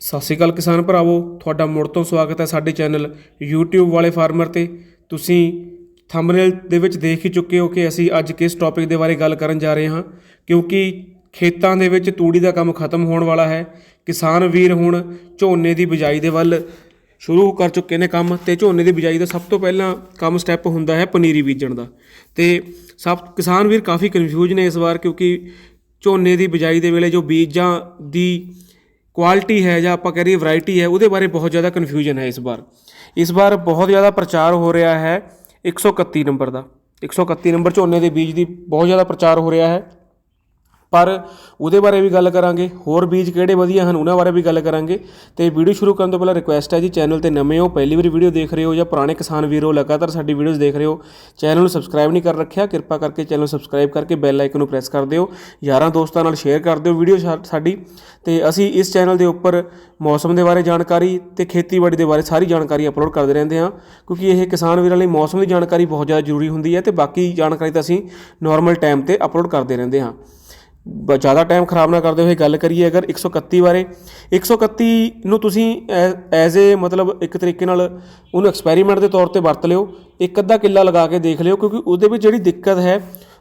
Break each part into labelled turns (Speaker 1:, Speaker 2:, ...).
Speaker 1: ਸਤਿ ਸ਼੍ਰੀ ਅਕਾਲ ਕਿਸਾਨ ਭਰਾਵੋ, ਤੁਹਾਡਾ ਮੁੜ ਤੋਂ ਸਵਾਗਤ ਹੈ ਸਾਡੇ ਚੈਨਲ YouTube ਵਾਲੇ ਫਾਰਮਰ ਤੇ। ਤੁਸੀਂ ਥੰਬਨੇਲ ਦੇ ਵਿੱਚ ਦੇਖ ਹੀ ਚੁੱਕੇ ਹੋ ਕਿ ਅਸੀਂ ਅੱਜ ਕਿਸ ਟੌਪਿਕ ਦੇ ਬਾਰੇ ਗੱਲ ਕਰਨ ਜਾ ਰਹੇ ਹਾਂ, ਕਿਉਂਕਿ ਖੇਤਾਂ ਦੇ ਵਿੱਚ ਤੂੜੀ ਦਾ ਕੰਮ ਖਤਮ ਹੋਣ ਵਾਲਾ ਹੈ। ਕਿਸਾਨ ਵੀਰ ਹੁਣ ਝੋਨੇ ਦੀ ਬਿਜਾਈ ਦੇ ਵੱਲ ਸ਼ੁਰੂ ਕਰ ਚੁੱਕੇ ਨੇ ਕੰਮ ਤੇ ਝੋਨੇ ਦੀ ਬਿਜਾਈ ਦਾ ਸਭ ਤੋਂ ਪਹਿਲਾਂ ਕੰਮ ਸਟੈਪ ਹੁੰਦਾ ਹੈ ਪਨੀਰੀ ਬੀਜਣ ਦਾ। ਤੇ ਸਭ, ਕਿਸਾਨ ਵੀਰ ਕਾਫੀ ਕਨਫਿਊਜ਼ ਨੇ ਇਸ ਵਾਰ ਕਿਉਂਕਿ ਝੋਨੇ ਦੀ ਬਿਜਾਈ ਦੇ ਵੇਲੇ ਜੋ ਬੀਜਾਂ ਦੀ ਕੁਆਲਿਟੀ ਹੈ ਜਾਂ ਆਪਾਂ ਕਹ ਰਹੀ ਵੈਰਾਈਟੀ ਹੈ, ਉਹਦੇ ਬਾਰੇ ਬਹੁਤ ਜ਼ਿਆਦਾ ਕਨਫਿਊਜ਼ਨ ਹੈ ਇਸ ਵਾਰ। ਇਸ ਵਾਰ ਬਹੁਤ ਜ਼ਿਆਦਾ ਪ੍ਰਚਾਰ ਹੋ ਰਿਹਾ ਹੈ 131 ਨੰਬਰ ਦਾ। 131 ਨੰਬਰ ਝੋਨੇ ਦੇ ਬੀਜ ਦੀ ਬਹੁਤ ਜ਼ਿਆਦਾ ਪ੍ਰਚਾਰ ਹੋ ਰਿਹਾ ਹੈ। ਪਰ ਉਹਦੇ ਬਾਰੇ ਵੀ ਗੱਲ ਕਰਾਂਗੇ, ਹੋਰ ਬੀਜ ਕਿਹੜੇ ਵਧੀਆ ਹਨ ਉਹਨਾਂ ਬਾਰੇ ਵੀ ਗੱਲ ਕਰਾਂਗੇ। ਤੇ ਵੀਡੀਓ ਸ਼ੁਰੂ ਕਰਨ ਤੋਂ ਪਹਿਲਾਂ ਰਿਕੁਐਸਟ ਹੈ ਜੀ, ਚੈਨਲ ਤੇ ਨਵੇਂ ਹੋ, ਪਹਿਲੀ ਵਾਰੀ ਵੀਡੀਓ ਦੇਖ ਰਹੇ ਹੋ ਜਾਂ ਪੁਰਾਣੇ ਕਿਸਾਨ ਵੀਰ ਹੋ, ਲਗਾਤਾਰ ਸਾਡੀ ਵੀਡੀਓਜ਼ ਦੇਖ ਰਹੇ ਹੋ, ਚੈਨਲ ਨੂੰ ਸਬਸਕ੍ਰਾਈਬ ਨਹੀਂ ਕਰ ਰੱਖਿਆ, ਕਿਰਪਾ ਕਰਕੇ ਚੈਨਲ ਨੂੰ ਸਬਸਕ੍ਰਾਈਬ ਕਰਕੇ ਬੈਲ ਆਈਕਨ ਨੂੰ ਪ੍ਰੈਸ ਕਰ ਦਿਓ, ਯਾਰਾਂ ਦੋਸਤਾਂ ਨਾਲ ਸ਼ੇਅਰ ਕਰ ਦਿਓ ਵੀਡੀਓ ਸਾ- ਸਾਡੀ। ਤੇ ਅਸੀਂ ਇਸ ਚੈਨਲ ਦੇ ਉੱਪਰ ਮੌਸਮ ਦੇ ਬਾਰੇ ਜਾਣਕਾਰੀ ਤੇ ਖੇਤੀਬਾੜੀ ਦੇ ਬਾਰੇ ਸਾਰੀ ਜਾਣਕਾਰੀ ਅਪਲੋਡ ਕਰਦੇ ਰਹਿੰਦੇ ਹਾਂ, ਕਿਉਂਕਿ ਇਹ ਕਿਸਾਨ ਵੀਰਾਂ ਲਈ ਮੌਸਮ ਦੀ ਜਾਣਕਾਰੀ ਬਹੁਤ ਜ਼ਿਆਦਾ ਜ਼ਰੂਰੀ ਹੁੰਦੀ ਹੈ ਤੇ ਬਾਕੀ ਜਾਣਕਾਰੀ ਤਾਂ ਅਸੀਂ ਨਾਰਮਲ ਟਾਈਮ ਤੇ ਅਪਲੋਡ ਕਰਦੇ ਰਹਿੰਦੇ ਹਾਂ। ਜ਼ਿਆਦਾ ਟਾਈਮ ਖਰਾਬ ਨਾ ਕਰਦੇ ਹੋਏ ਗੱਲ ਕਰੀਏ ਅਗਰ 131 ਬਾਰੇ 131 ਨੂੰ ਤੁਸੀਂ ਐਜ਼ ਏ ਮਤਲਬ ਇੱਕ ਤਰੀਕੇ ਨਾਲ ਉਹਨੂੰ ਐਕਸਪੈਰੀਮੈਂਟ ਦੇ ਤੌਰ ਤੇ ਵਰਤ ਲਿਓ, ਇੱਕ ਅੱਧਾ ਕਿੱਲਾ ਲਗਾ ਕੇ ਦੇਖ ਲਿਓ, ਕਿਉਂਕਿ ਉਹਦੇ ਵਿੱਚ ਜਿਹੜੀ ਦਿੱਕਤ ਹੈ,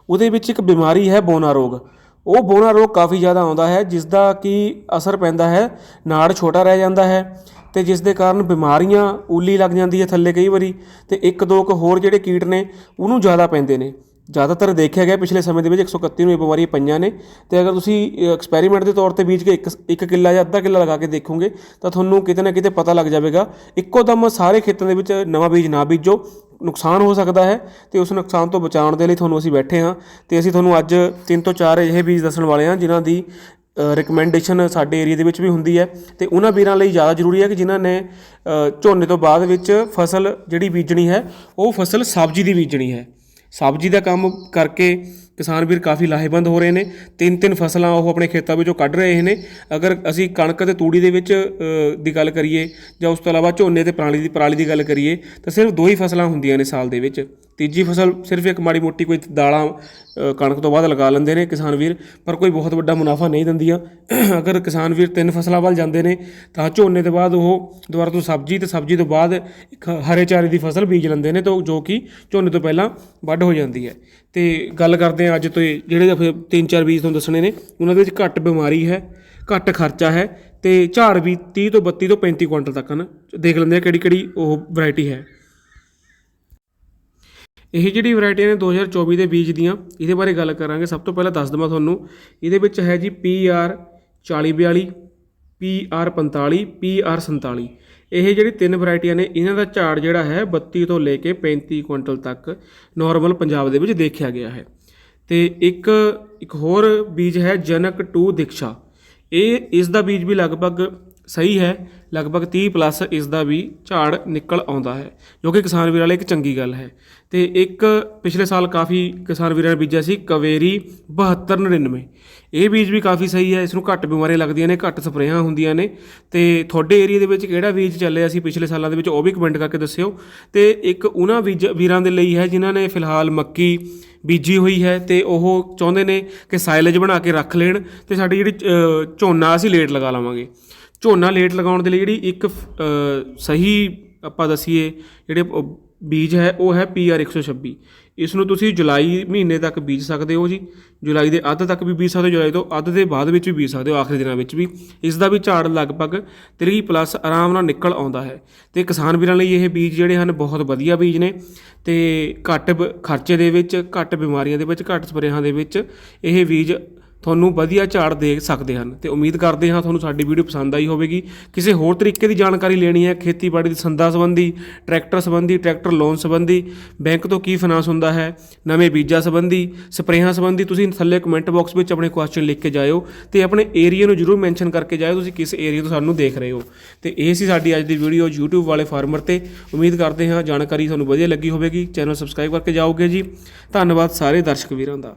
Speaker 1: ਉਹਦੇ ਵਿੱਚ ਇੱਕ ਬਿਮਾਰੀ ਹੈ ਬੋਨਾ ਰੋਗ। ਉਹ ਬੋਨਾ ਰੋਗ ਕਾਫੀ ਜ਼ਿਆਦਾ ਆਉਂਦਾ ਹੈ ਜਿਸ ਦਾ ਕਿ ਅਸਰ ਪੈਂਦਾ ਹੈ, ਨਾੜ ਛੋਟਾ ਰਹਿ ਜਾਂਦਾ ਹੈ ਤੇ ਜਿਸ ਦੇ ਕਾਰਨ ਬਿਮਾਰੀਆਂ ਉੱਲੀ ਲੱਗ ਜਾਂਦੀ ਹੈ ਥੱਲੇ ਕਈ ਵਾਰੀ ਤੇ ਇੱਕ ਦੋ ਕੁ ਹੋਰ ਜਿਹੜੇ ਕੀਟ ਨੇ, ਉਹਨੂੰ ਜ਼ਿਆਦਾ ਪੈਂਦੇ ਨੇ। ਜ਼ਿਆਦਾਤਰ ਦੇਖਿਆ ਗਿਆ ਪਿਛਲੇ ਸਮੇਂ ਦੇ ਵਿੱਚ 131 ਨੂੰ ਇਹ ਬਿਮਾਰੀਆਂ ਪਈਆਂ ਨੇ ਤੇ ਅਗਰ ਤੁਸੀਂ ਐਕਸਪੈਰੀਮੈਂਟ ਦੇ ਤੌਰ ਤੇ ਬੀਜ ਕੇ ਇੱਕ ਇੱਕ ਕਿੱਲਾ ਜਾਂ ਅੱਧਾ ਕਿੱਲਾ ਲਗਾ ਕੇ ਦੇਖੋਗੇ, ਤਾਂ ਤੁਹਾਨੂੰ ਕਿਤੇ ਨਾ ਕਿਤੇ ਪਤਾ ਲੱਗ ਜਾਵੇਗਾ, ਇੱਕੋ ਦਮ ਸਾਰੇ ਖੇਤਾਂ ਦੇ ਵਿੱਚ ਨਵਾਂ ਬੀਜ ਨਾ ਬੀਜੋ, ਨੁਕਸਾਨ ਹੋ ਸਕਦਾ ਹੈ ਤੇ ਉਸ ਨੁਕਸਾਨ ਤੋਂ ਬਚਾਉਣ ਦੇ ਲਈ ਤੁਹਾਨੂੰ ਅਸੀਂ ਬੈਠੇ ਹਾਂ ਤੇ ਅਸੀਂ ਤੁਹਾਨੂੰ ਅੱਜ ਤਿੰਨ ਤੋਂ ਚਾਰ ਇਹ ਬੀਜ ਦੱਸਣ ਵਾਲੇ ਹਾਂ ਜਿਨ੍ਹਾਂ ਦੀ ਰਿਕਮੈਂਡੇਸ਼ਨ ਸਾਡੇ ਏਰੀਆ ਦੇ ਵਿੱਚ ਵੀ ਹੁੰਦੀ ਹੈ ਤੇ ਉਹਨਾਂ ਵੀਰਾਂ ਲਈ ਜ਼ਿਆਦਾ ਜ਼ਰੂਰੀ ਹੈ ਕਿ ਜਿਨ੍ਹਾਂ ਨੇ ਝੋਨੇ ਤੋਂ ਬਾਅਦ ਵਿੱਚ ਫਸਲ ਜਿਹੜੀ ਬੀਜਣੀ ਹੈ, ਉਹ ਫਸਲ ਸਬਜ਼ੀ ਦੀ ਬੀਜਣੀ ਹੈ। ਸਬਜ਼ੀ ਦਾ ਕੰਮ ਕਰਕੇ ਕਿਸਾਨ ਵੀਰ ਕਾਫੀ ਲਾਹੇਵੰਦ ਹੋ ਰਹੇ ਨੇ। ਤਿੰਨ ਤਿੰਨ ਫਸਲਾਂ ਉਹ ਆਪਣੇ ਖੇਤਾਂ ਵਿੱਚੋਂ ਕੱਢ ਰਹੇ ਨੇ। ਅਗਰ ਅਸੀਂ ਕਣਕ ਤੇ ਤੂੜੀ ਦੇ ਵਿੱਚ ਦੀ ਗੱਲ ਕਰੀਏ ਜਾਂ ਉਸ ਤੋਂ ਇਲਾਵਾ ਝੋਨੇ ਤੇ ਪਰਾਲੀ ਦੀ ਪਰਾਲੀ ਦੀ ਗੱਲ ਕਰੀਏ ਤਾਂ ਸਿਰਫ ਦੋ ਹੀ ਫਸਲਾਂ ਹੁੰਦੀਆਂ ਨੇ ਸਾਲ ਦੇ ਵਿੱਚ। ਤੀਜੀ ਫਸਲ ਸਿਰਫ ਇੱਕ ਮਾੜੀ ਮੋਟੀ ਕੋਈ ਦਾਲਾਂ ਕਣਕ ਤੋਂ ਬਾਅਦ ਲਗਾ ਲੈਂਦੇ ਨੇ ਕਿਸਾਨ ਵੀਰ, ਪਰ ਕੋਈ ਬਹੁਤ ਵੱਡਾ ਮੁਨਾਫਾ ਨਹੀਂ ਦਿੰਦੀਆਂ ਅਗਰ ਕਿਸਾਨ ਵੀਰ ਤਿੰਨ ਫਸਲਾਂ ਵੱਲ ਜਾਂਦੇ ਨੇ, ਤਾਂ ਝੋਨੇ ਤੋਂ ਬਾਅਦ ਉਹ ਦੁਬਾਰਾ ਤੋਂ ਸਬਜ਼ੀ ਤੇ ਸਬਜ਼ੀ ਤੋਂ ਬਾਅਦ ਇੱਕ ਹਰੇ ਚਾਰੇ ਦੀ ਫਸਲ ਬੀਜ ਲੈਂਦੇ ਨੇ, ਤਾਂ ਜੋ ਕਿ ਝੋਨੇ ਤੋਂ ਪਹਿਲਾਂ ਵੱਢ ਹੋ ਜਾਂਦੀ ਹੈ। ਤੇ ਗੱਲ ਕਰਦੇ ਹਾਂ ਅੱਜ ਤੋਂ ਜਿਹੜੇ ਤਿੰਨ ਚਾਰ ਬੀਜ ਤੁਹਾਨੂੰ ਦੱਸਣੇ ਨੇ, ਉਹਨਾਂ ਦੇ ਵਿੱਚ ਘੱਟ ਬਿਮਾਰੀ ਹੈ, ਘੱਟ ਖਰਚਾ ਹੈ, ਤੇ ਝਾੜ ਵੀ 30 ਤੋਂ 32 ਤੋਂ 35 ਕੁਇੰਟਲ ਤੱਕ ਹਨ। ਦੇਖ ਲੈਂਦੇ ਆ ਕਿਹੜੀ ਕਿਹੜੀ ਉਹ ਵੈਰਾਈਟੀ ਹੈ। ਇਹ ਜਿਹੜੀ ਵੈਰਾਈਟੀਆਂ ਨੇ 2024 ਦੇ ਬੀਜ ਦੀਆਂ, ਇਹਦੇ ਬਾਰੇ ਗੱਲ ਕਰਾਂਗੇ। ਸਭ ਤੋਂ ਪਹਿਲਾਂ ਦੱਸ ਦਵਾਂ ਤੁਹਾਨੂੰ, ਇਹਦੇ ਵਿੱਚ ਹੈ ਜੀ PR 4042 PR 45 PR 47 ਇਹ ਜਿਹੜੀ ਤਿੰਨ ਵੈਰਾਈਟੀਆਂ ਨੇ, ਇਹਨਾਂ ਦਾ ਝਾੜ ਜਿਹੜਾ ਹੈ 32 ਤੋਂ ਲੈ ਕੇ 35 ਕੁਇੰਟਲ ਤੱਕ ਨਾਰਮਲ ਪੰਜਾਬ ਦੇ ਵਿੱਚ ਦੇਖਿਆ ਗਿਆ ਹੈ। ਤੇ ਇੱਕ ਇੱਕ ਹੋਰ ਬੀਜ ਹੈ ਜਨਕ 2 ਦਿਕਸ਼ਾ। ਇਹ, ਇਸ ਦਾ ਬੀਜ ਵੀ ਲਗਭਗ ਸਹੀ ਹੈ, ਲਗਭਗ 30 ਪਲੱਸ ਇਸ ਦਾ ਵੀ ਝਾੜ ਨਿਕਲ ਆਉਂਦਾ ਹੈ, ਜੋ ਕਿ ਕਿਸਾਨ ਵੀਰਾਂ ਲਈ ਇੱਕ ਚੰਗੀ ਗੱਲ ਹੈ। ਤੇ ਇੱਕ ਪਿਛਲੇ ਸਾਲ ਕਾਫੀ ਕਿਸਾਨ ਵੀਰਾਂ ਨੇ ਬੀਜਿਆ ਸੀ ਕਵੇਰੀ 7299 ਇਹ ਬੀਜ ਵੀ ਕਾਫੀ ਸਹੀ ਹੈ ਇਸ ਨੂੰ ਘੱਟ ਬਿਮਾਰੀਆਂ ਲੱਗਦੀਆਂ ਨੇ, ਘੱਟ ਸਪਰੇਆਂ ਹੁੰਦੀਆਂ ਨੇ। ਤੇ ਤੁਹਾਡੇ ਏਰੀਆ ਦੇ ਵਿੱਚ ਕਿਹੜਾ ਬੀਜ ਚੱਲਿਆ ਸੀ ਪਿਛਲੇ ਸਾਲਾਂ ਦੇ ਵਿੱਚ, ਉਹ ਵੀ ਕਮੈਂਟ ਕਰਕੇ ਦੱਸਿਓ। ਤੇ ਇੱਕ ਉਹਨਾਂ ਬੀਜ ਵੀਰਾਂ ਦੇ ਲਈ ਹੈ, ਜਿਨ੍ਹਾਂ ਨੇ ਫਿਲਹਾਲ ਮੱਕੀ ਬੀਜੀ ਹੋਈ ਹੈ, ਤੇ ਉਹ ਚਾਹੁੰਦੇ ਨੇ ਕਿ ਸਾਈਲੇਜ ਬਣਾ ਕੇ ਰੱਖ ਲੈਣ, ਤੇ ਸਾਡੀ ਜਿਹੜੀ ਝੋਨਾ ਅਸੀਂ ਲੇਟ ਲਗਾ ਲਵਾਂਗੇ। ਝੋਨਾ ਲੇਟ ਲਗਾਉਣ ਦੇ ਲਈ ਜਿਹੜੀ ਇੱਕ ਸਹੀ ਆਪਾਂ ਦਸੀਏ, ਜਿਹੜੇ ਬੀਜ ਹੈ, ਉਹ ਹੈ PR 126 ਇਸ ਨੂੰ ਤੁਸੀਂ ਜੁਲਾਈ ਮਹੀਨੇ ਤੱਕ ਬੀਜ ਸਕਦੇ ਹੋ ਜੀ। ਜੁਲਾਈ ਦੇ ਅੱਧ ਤੱਕ ਵੀ ਬੀਜ ਸਕਦੇ ਹੋ, ਜੁਲਾਈ ਤੋਂ ਅੱਧ ਦੇ ਬਾਅਦ ਵਿੱਚ ਵੀ ਬੀਜ ਸਕਦੇ ਹੋ, ਆਖਰੀ ਦਿਨਾਂ ਵਿੱਚ ਵੀ। ਇਸ ਦਾ ਵੀ ਝਾੜ ਲਗਭਗ 30 ਪਲੱਸ ਆਰਾਮ ਨਾਲ ਨਿਕਲ ਆਉਂਦਾ ਹੈ। ਤੇ ਕਿਸਾਨ ਵੀਰਾਂ ਲਈ ਇਹ ਬੀਜ ਜਿਹੜੇ ਹਨ, ਬਹੁਤ ਵਧੀਆ ਬੀਜ ਨੇ। ਤੇ ਘੱਟ ਬ- ਖਰਚੇ ਦੇ ਵਿੱਚ, ਘੱਟ ਬਿਮਾਰੀਆਂ ਦੇ ਵਿੱਚ, ਘੱਟ ਸਪਰੇਹਾਂ ਦੇ ਵਿੱਚ ਇਹ ਬੀਜ ਤੁਹਾਨੂੰ ਵਧੀਆ ਝਾੜ ਦੇ ਸਕਦੇ ਹਨ। ਤੇ ਉਮੀਦ ਕਰਦੇ ਹਾਂ ਤੁਹਾਨੂੰ ਸਾਡੀ ਵੀਡੀਓ ਪਸੰਦ ਆਈ ਹੋਵੇਗੀ। ਕਿਸੇ ਹੋਰ ਤਰੀਕੇ ਦੀ ਜਾਣਕਾਰੀ ਲੈਣੀ ਹੈ, ਖੇਤੀਬਾੜੀ ਦੇ ਸੰਦਾਂ ਸੰਬੰਧੀ, ਟਰੈਕਟਰ ਸੰਬੰਧੀ, ਟਰੈਕਟਰ ਲੋਨ ਸੰਬੰਧੀ, ਬੈਂਕ ਤੋਂ ਕੀ ਫਾਈਨਾਂਸ ਹੁੰਦਾ ਹੈ, ਨਵੇਂ ਬੀਜਾਂ ਸੰਬੰਧੀ, ਸਪਰੇਹਾਂ ਸੰਬੰਧੀ ਤੁਸੀਂ ਥੱਲੇ ਕਮੈਂਟ ਬਾਕਸ ਵਿੱਚ ਆਪਣੇ ਕੁਐਸਚਨ ਲਿਖ ਕੇ ਜਾਇਓ ਤੇ ਆਪਣੇ ਏਰੀਆ ਨੂੰ ਜਰੂਰ ਮੈਂਸ਼ਨ ਕਰਕੇ ਜਾਇਓ, ਤੁਸੀਂ ਕਿਸ ਏਰੀਆ ਤੋਂ ਸਾਨੂੰ ਦੇਖ ਰਹੇ ਹੋ। ਤੇ ਇਹ ਸੀ ਸਾਡੀ ਅੱਜ ਦੀ ਵੀਡੀਓ YouTube ਵਾਲੇ ਫਾਰਮਰ ਤੇ। ਉਮੀਦ ਕਰਦੇ ਹਾਂ ਜਾਣਕਾਰੀ ਤੁਹਾਨੂੰ ਵਧੀਆ ਲੱਗੀ ਹੋਵੇਗੀ। ਚੈਨਲ ਸਬਸਕ੍ਰਾਈਬ ਕਰਕੇ ਜਾਓਗੇ ਜੀ। ਧੰਨਵਾਦ ਸਾਰੇ ਦਰਸ਼ਕ ਵੀਰਾਂ ਦਾ।